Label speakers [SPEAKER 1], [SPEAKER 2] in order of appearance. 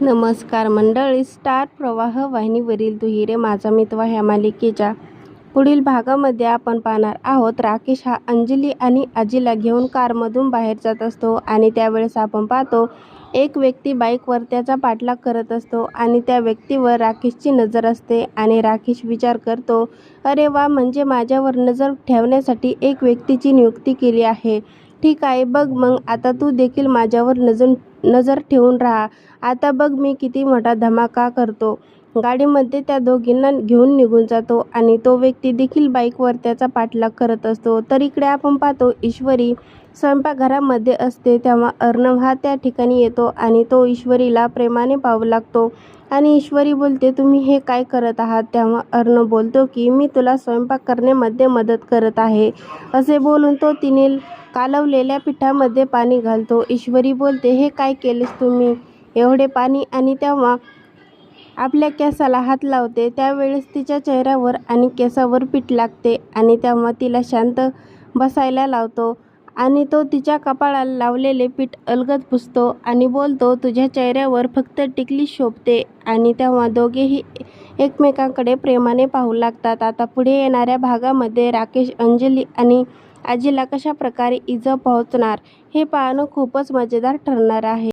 [SPEAKER 1] नमस्कार मंडळी. स्टार प्रवाह वाहिनीवरील दुहिरे माझा मित्र ह्या मालिकेच्या पुढील भागामध्ये आपण पाहणार आहोत. राकेश हा अंजली आणि आजीला घेऊन कारमधून बाहेर जात असतो आणि त्यावेळेस आपण पाहतो एक व्यक्ती बाईकवर त्याचा पाठलाग करत असतो आणि त्या व्यक्तीवर राकेशची नजर असते आणि राकेश विचार करतो अरे वा म्हणजे माझ्यावर नजर ठेवण्यासाठी एक व्यक्तीची नियुक्ती केली आहे. ठीक आहे बघ मग. आता तू देखील माझ्यावर नजर नजर ठेवून राहा. आता बघ मी किती मोठा धमाका करतो. हो. गाडीमध्ये त्या दोघींना घेऊन निघून जातो आणि तो व्यक्ती देखील बाईकवर त्याचा पाठलाग करत असतो. तर इकडे आपण पाहतो ईश्वरी स्वयंपाकघरामध्ये असते तेव्हा अर्णव हा त्या ठिकाणी येतो आणि तो ईश्वरीला प्रेमाने पाहू लागतो. आणि ईश्वरी बोलते तुम्ही हे काय करत आहात? तेव्हा अर्णव बोलतो की मी तुला स्वयंपाक करण्यामध्ये मदत करत आहे. असे बोलून तो तिने कालवलेल्या पिठामध्ये पाणी घालतो. ईश्वरी बोलते हे काय केलेस तुम्ही? एवढे पाणी? आणि तेव्हा आपल्या केसाला हात लावते त्यावेळेस तिच्या चेहऱ्यावर आणि केसावर पीठ लागते आणि तेव्हा तिला शांत बसायला लावतो आणि तो तिच्या कपाळाला लावलेले पीठ अलगद पुसतो आणि बोलतो तुझ्या चेहऱ्यावर फक्त टिकली शोभते आणि तेव्हा दोघेही एकमेकांकडे प्रेमाने पाहू लागतात. आता पुढे येणाऱ्या भागामध्ये राकेश अंजली आणि आजीला कशा प्रकारे इजा पोहोचणार हे पाहणं खूपच मजेदार ठरणार आहे.